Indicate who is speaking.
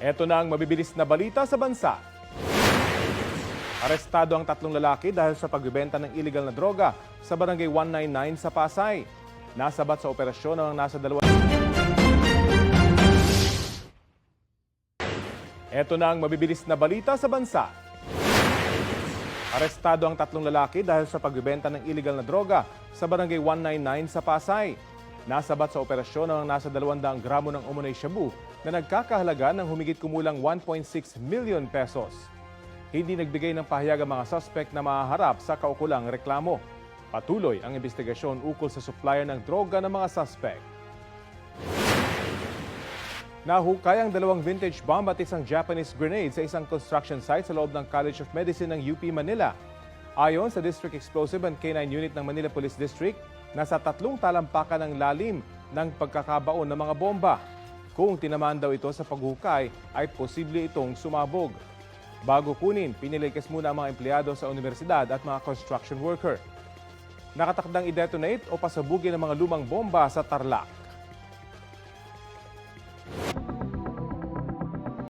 Speaker 1: Ito na ang mabibilis na balita sa bansa. Arestado ang tatlong lalaki dahil sa pagbebenta ng illegal na droga sa barangay 199 sa Pasay. Nasabat sa operasyon ng nasa dalawa. Ito na ang mabibilis na balita sa bansa. Arestado ang tatlong lalaki dahil sa pagbebenta ng illegal na droga sa barangay 199 sa Pasay. Nasabat sa operasyon ng nasa 200 gramo ng umunay shabu na nagkakahalaga ng humigit kumulang 1.6 million pesos. Hindi nagbigay ng pahayag ang mga suspect na mahaharap sa kaukulang reklamo. Patuloy ang investigasyon ukol sa supplier ng droga ng mga suspect. Nahukay ang dalawang vintage bomb at isang Japanese grenade sa isang construction site sa loob ng College of Medicine ng UP Manila. Ayon sa District Explosive and K9 Unit ng Manila Police District, nasa tatlong talampakan ng lalim ng pagkakabaon ng mga bomba. Kung tinamaan daw ito sa paghukay, ay posible itong sumabog. Bago kunin, pinilikas muna ang mga empleyado sa universidad at mga construction worker. Nakatakdang i-detonate o pasabugin ng mga lumang bomba sa Tarlac.